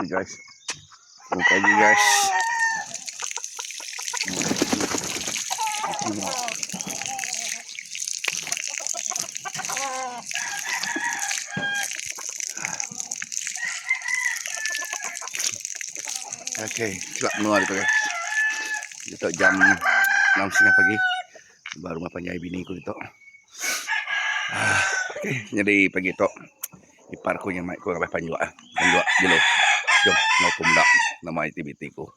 Okay guys. Selamat pagi guys. Okay, celak menua itu guys. Itu jam 6.30 pagi. Baru mapan jaya bini ku itu. Ah, okay, jadi pagi tu. Ipar ku yang mai ku ngabai panjuak ah. Panjuak dulu. Jom, mau kumdak nama aktiviti ku.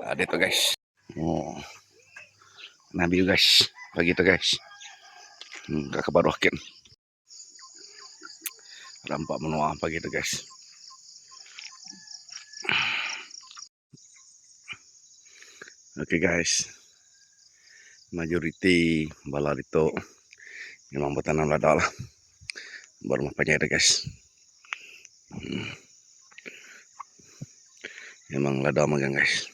Ada tu guys. Oh. Nabi guys. Pagi tu guys. Hmm, baru akin. Rampak menua pagi tu guys. Okay guys. Majoriti balar itu memang bertanam lada lah. Baru mampanya ada guys. Hmm. Memang lada magang guys.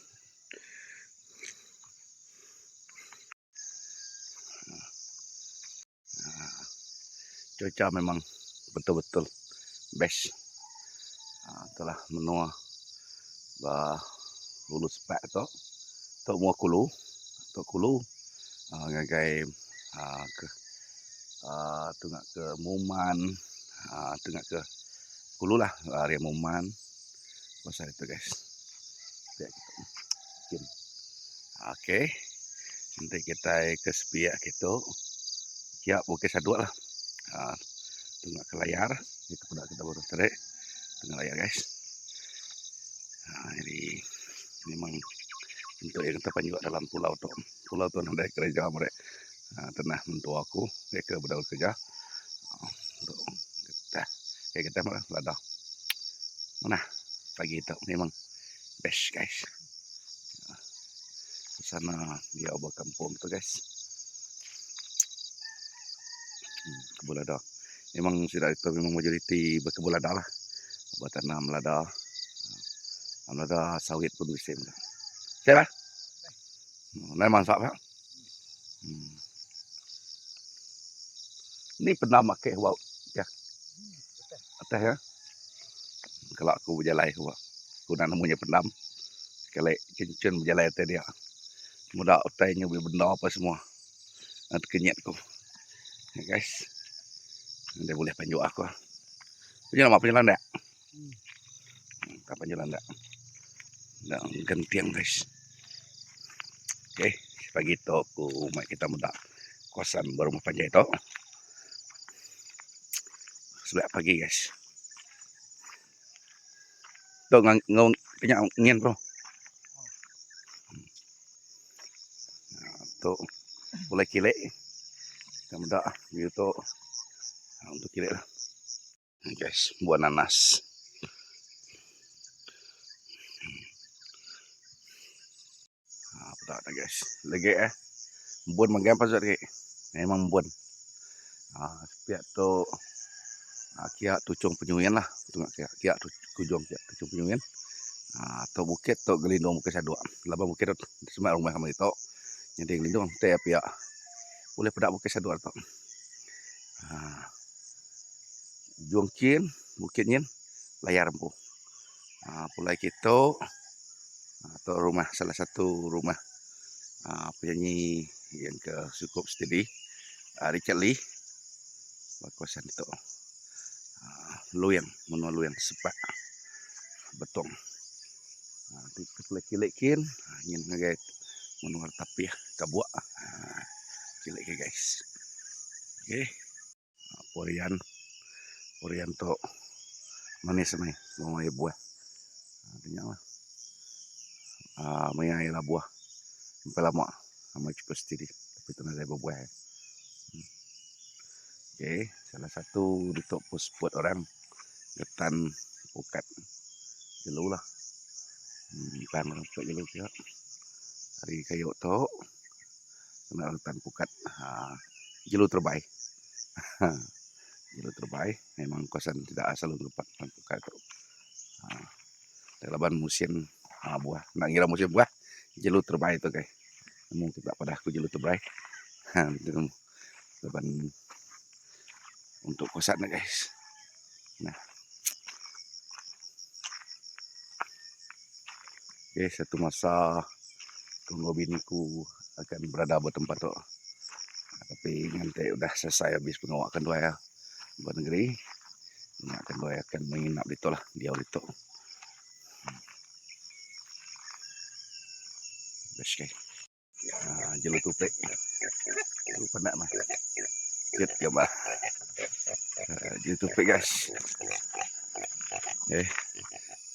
Ah, Cuaca memang betul-betul best. Ah, Telah menua bah hulu spek tu. Tu mua kulu. Tu kulu. Ah, Ngagai ah, ke ah, tengah ke Muman. Ah, Tengah ke Kulu lah. Area Muman. Pasal itu guys. Biar kita. Okey. Nanti kita ke sepiak kita. Siap bukit sadua lah. Ah, Tengah ke layar. Itu pun kita baru tarik. Tengah layar guys. Ah, jadi memang untuk yang kita panjang dalam pulau tu. Pulau tu ada kerja mereka. Ah, tenah mentua aku. Mereka berdua kerja. Ah, Untuk kita. Kita malah lada. Mana? Pagi tu memang best guys. Sana di awal kampung tu guys. Hmm, kebun lada. Memang sudah itu memang majoriti berkebun lada lah. Buat tanam lada. Ah, Lada sawit pun bisa. Siapa? Nah, manfaat pak. Hmm. Ni pernah makai wau ya. Atas ya. Kalau aku berjalan aku aku nak namanya pendam. Kalau cincin berjalan atas dia. Mudah otainya benda apa semua. Nanti kenyat aku. Ya guys. Dia boleh panjuk aku. Punya nama penjalan tak? Hmm. Tak penjalan tak? Dan gentiang guys. Okey, pagi tu aku mai kita muda kawasan baru panjai tu. Sebab pagi guys. Tu ngang ngong punya ngin bro. Tu boleh kilek. Kita muda view tu untuk kilek lah. Guys, buah nanas. Ah, tak ada guys. Lagi eh. Bun magang pasal lagi. Memang bun. Ah, piak tu ah, kia tucung penyuyan lah. Tengok kia kia tu kujung kia tucung penyuyan. Ah, tu bukit tu gelindung bukit sadua. Laba bukit tu semak rumah kami tu. Jadi gelindung teh piak. Boleh pedak bukit sadua tu. Ah. Bukit nyen layar empu. Ah, pulai kita atau rumah salah satu rumah penyanyi yang ke cukup steady Richard Lee kawasan itu uh, Luyang menua Luyang sepak. Betong. Kita boleh kilik-kin uh, ingin ngagai menua tapi ya kabuak uh, kilik guys. Oke okay. porian. Porian to manis mai mau buah. Uh, tinggal uh, mayai lah buah. Sampai lama. Sama cukup sendiri. Tapi tu ada buah hmm. okay. salah satu untuk pus buat orang getan pukat jelu lah orang pukat jelu juga hari kayu tu kena getan pukat ha, jelu terbaik jelu terbaik memang kawasan tidak asal untuk getan pukat tu ha, dalam musim ha, buah. Nak kira musim buah, jelu terbaik tu guys. Namun tidak pada aku jelu terbaik. Ha, depan untuk kosan guys. Nah. Okay, satu masa tunggu biniku akan berada bertempat tu. Tapi nanti udah selesai habis pengawakan dua ya. Buat negeri. Ingatkan dua akan menginap di tu lah. Dia di tu. Best okay. Ha, jelut tupik. Tu penat mah. Jet gambar. Ha, jelut tupik guys. Okay.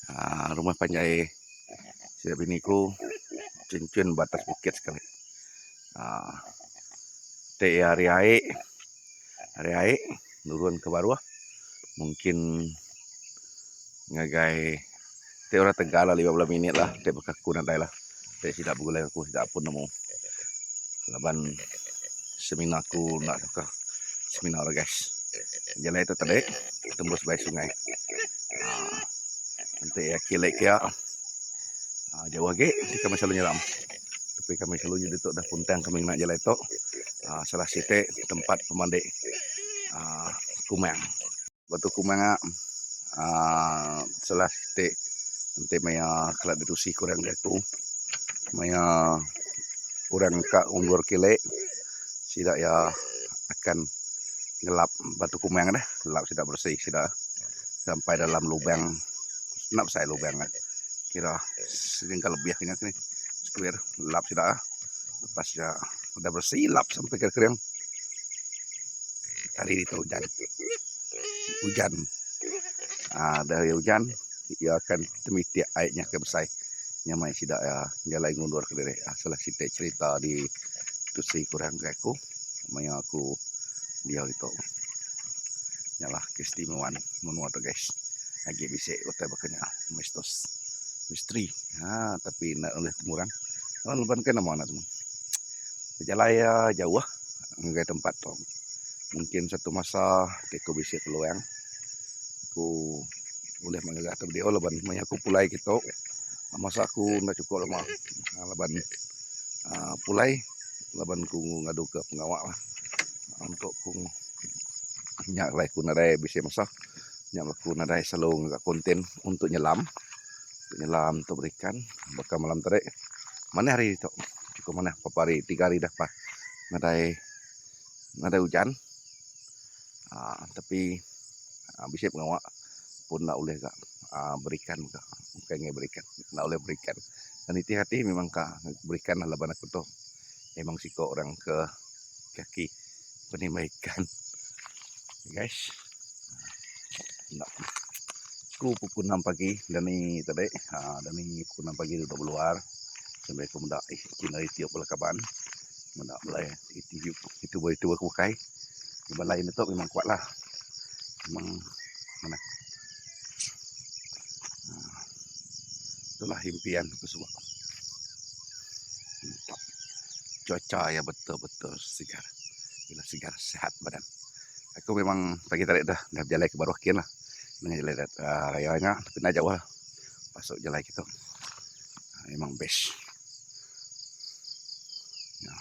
Ha, rumah panjai Siap biniku cincin batas bukit sekali. Ha, te hari air, hari air turun ke bawah. Mungkin ngagai te orang tegala 15 minit lah. Te berkaku nanti lah. Te tidak boleh aku tidak pun nemu. Laban seminar aku nak ke seminar lah guys. Jalan itu tadi tembus baik sungai. Ha, nanti ya kilek ya. Ha, jauh lagi kami selalu nyeram. Tapi kami selalu jadi dah puntang kami nak jalan itu. Ha, salah situ tempat pemandi ha, kumang. Batu kumang ha, salah situ nanti maya kelat dirusi kurang itu. Maya kurang kak umur kile. Tidak ya akan gelap batu kumang dah. Gelap tidak bersih tidak sampai dalam lubang. Nak saya lubang kan kira sejengkal lebih ini ni square lap sudah lepas ya udah bersih lap sampai ke kering hari itu hujan. Hujan. Ah dari hujan ia akan temiti airnya ke besar. Nyamai sidak ya jalan ngundur ke diri. Asal sitek cerita di tusi kurang ke aku aku dia itu nyalah keistimewaan menua tu guys. Lagi bisa otak bakanya mistos misteri. Ha, tapi nak oleh temurang. Kalau lepas kan nama nak teman. Berjalan ya jauh lah. Ngai tempat tu. Mungkin satu masa teko bisa peluang. Aku boleh mengajar tu dia leban maya aku pulai kita. Masa aku nak cukup lama. Ha, leban uh, pulai leban ku ngadu ke pengawak lah. Untuk ku nyak lah ku nadai bisa masak. Nyak lah ku nadai selalu konten untuk nyelam penyelam untuk berikan bakal malam tadi mana hari itu cukup mana beberapa hari? Tiga hari dah pak nadai nadai hujan. Uh, tapi uh, bisa pengawak pun nak boleh kak. Uh, berikan kak bukan berikan. Nak boleh berikan. Dan itu hati memang kak berikan lah laban aku tu. Memang siko orang ke kaki penimaikan guys. Nak aku pukul 6 pagi. Dan ni tadi ha dan ni pukul 6 pagi dah keluar sampai aku mendak eh kena tiup bola kaban. Mendak mulai itu itu boleh itu aku pakai. Cuma lain itu memang kuat lah. Memang mana? Ha, itulah impian aku semua cuaca ya betul-betul segar. Bila segar sehat badan. Aku memang pagi tadi dah. Dah berjalan ke bawah kian lah jalan uh, rayanya. Tapi nak jauh lah. Masuk jalan kita. Uh, memang best. Ya.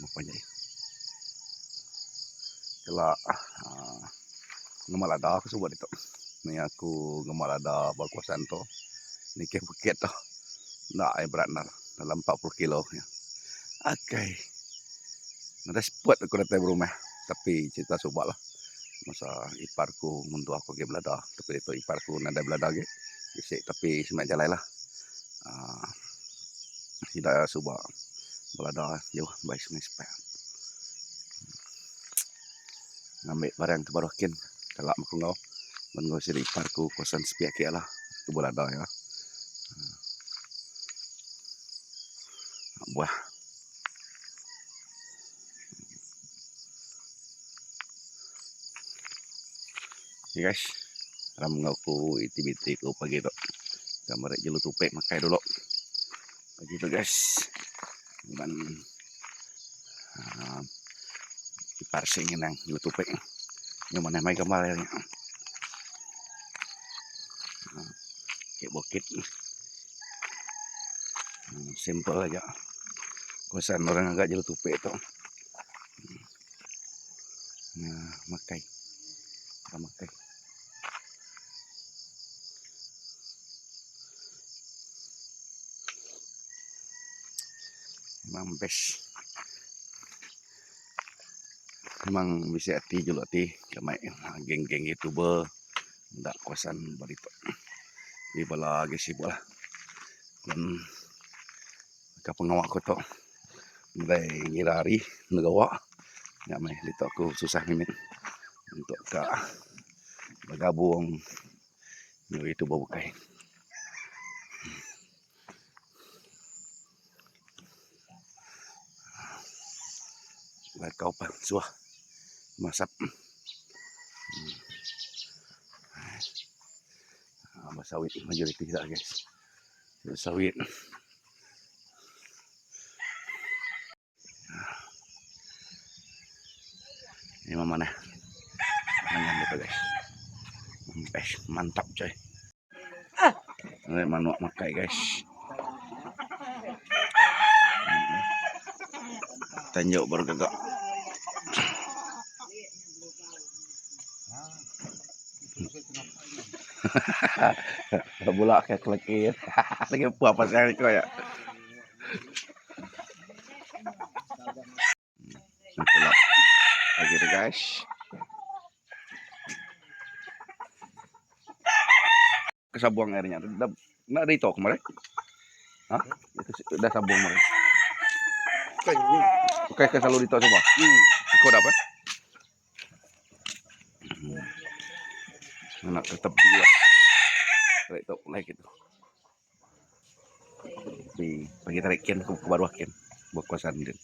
Apa jadi kalau uh, ngemal ada aku sebut itu ni aku ngemal ada berkuasaan tu. Ni ke bukit tu. Nak air berat dalam 40 kilo ya. Okay. Nanti spot aku datang rumah. Tapi cerita subak lah masa iparku mentua aku ke belada. Tapi itu iparku nada belada ke bisik tapi semak jalan lah. Uh, tidak suba belada jauh baik sungai sepak ngambil barang tu baru kin. Kalau aku ngau menunggu si iparku kosan sepiak ke lah. Tu belada ya. Uh, buah Okay guys. Ram ngaku iti-biti ko pagi to Gambar jelo tupe makai dulu. Pagi to guys. Dan uh, Iparsing ng jelo tupe Yung mana may gambar uh, Kayak bukit uh, Simple aja. Kuasan orang agak jelo tupe to Nah, makai sama eh memang best. Memang bisa hati juga lah, hati. Kami ah, geng-geng youtuber tidak kuasan berita. Di bola lagi sibuk lah. Dan ke pengawak aku tu mulai ngira hari negawak kemei lito aku susah mimin untuk ka bergabung ng youtuber bukay. Buat kau pa suah masak. Hmm. Ah, majority kita guys. Sawit. Ini mana? Manyan dito guys. Best, mantap coy. Ini manuak makai guys. Hmm. Tanjok baru gagak. Bola kayak kelekir. Lagi apa apa sekali kau ya. Lagi deh guys. Kesabuang airnya. Dah, nak ada itu kemarin? Hah? Itu si- dah sabung kemarin. Oke, ke selalu dito coba. Ikut apa? Hmm. Nak tetap dia. Tarik tu like itu. Tapi pagi tarik ken ke baru ken. Buat kuasan din.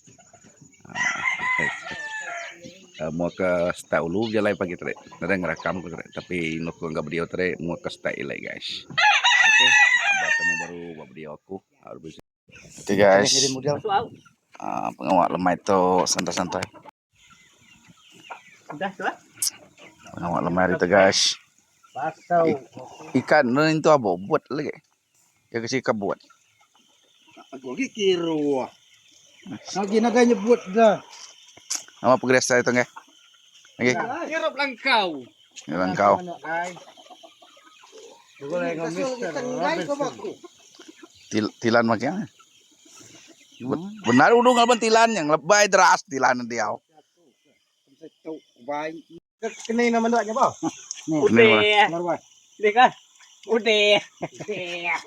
Ah, mau ke style dulu jalan pagi tarik. Ada ngerekam ko tarik. Tapi nuk enggak video tarik mau ke style lagi guys. Okay. Temu baru buat video aku. Oke guys. Ah, pengawak lemah itu santai-santai. Sudah, sudah. Pengawak lemah itu guys. Pasau. Ikan ni itu apa? Buat lagi. Ya kasi ikan buat. Aku lagi kiro. Lagi naga nyebut dah. Nama progres saya itu nggak? Lagi. Kiro langkau. Jalan kau. Ngomis Til, tilan maknya. Benar udah nggak tilan yang lebay deras tilan dia. Kena nama doanya apa? Udah. Marwan. Udah kan? Udah. Udah.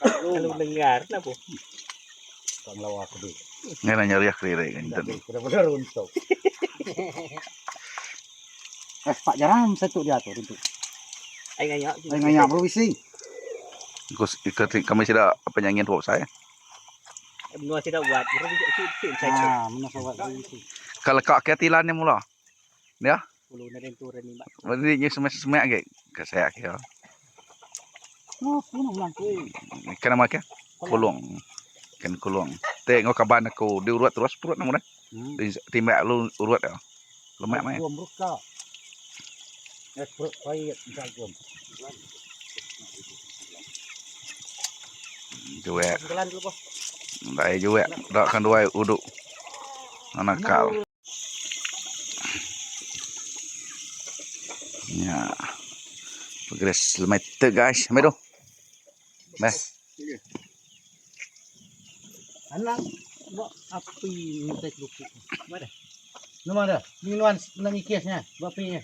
Kalau dengar, kenapa? Kang lawa aku dulu. Nggak nanya riak riri kan. Tapi benar-benar untuk. Eh, Pak Jaram satu dia tuh untuk. Ay ngayok. Ay ngaya berwising. Ikut ikut kami sudah penyanyian pop saya. Menua tidak buat. Baru bisa sih saya. Ah, mana sawat berwising. Kalau kau ke tilan ni mula. Puluh na rin turun ni. Berarti ni semak semak ke? Ke saya ke. Oh, puno lang ko. Ikan nama ke? Kulung. Ikan kulung. Tengok kaban aku diurut terus perut namun dah. Hmm. Timbak lu urut dah. Lemak mai. Gua mereka. Eh, perut payet enggak gua. Jual. Jalan dulu kok. Dai jual. Dak kan dua uduk. Anak kau. Ya. Progres lemai tu guys. Sampai tu. Anak buat api minta lukuk. Mana? Nama ada. Minuan nang ikisnya, bapinya.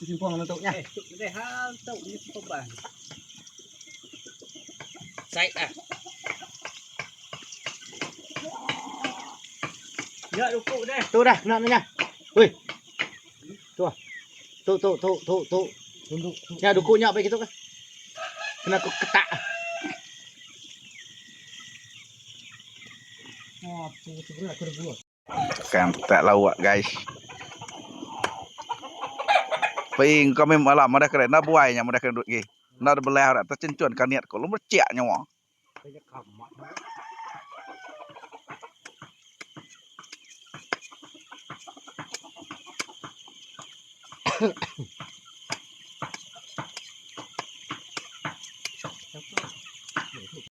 Simpang bentuknya. Eh, tu deh hal tu ni coba. Sai ah. Ya lukuk deh. Tu dah nak nanya. Woi. Tu. ah. Tu tu tu tu tu. Tunduk. Ya dukuknya apa gitu kan? Kena aku ketak. Oh, tu sebenarnya aku dah buat. Kan tak lawak guys. Ping kami malam ada keren nak buai nya ada keren duk gi. Nak belah tak tercencuan kan niat ko lu merciak nyawa. Kamat.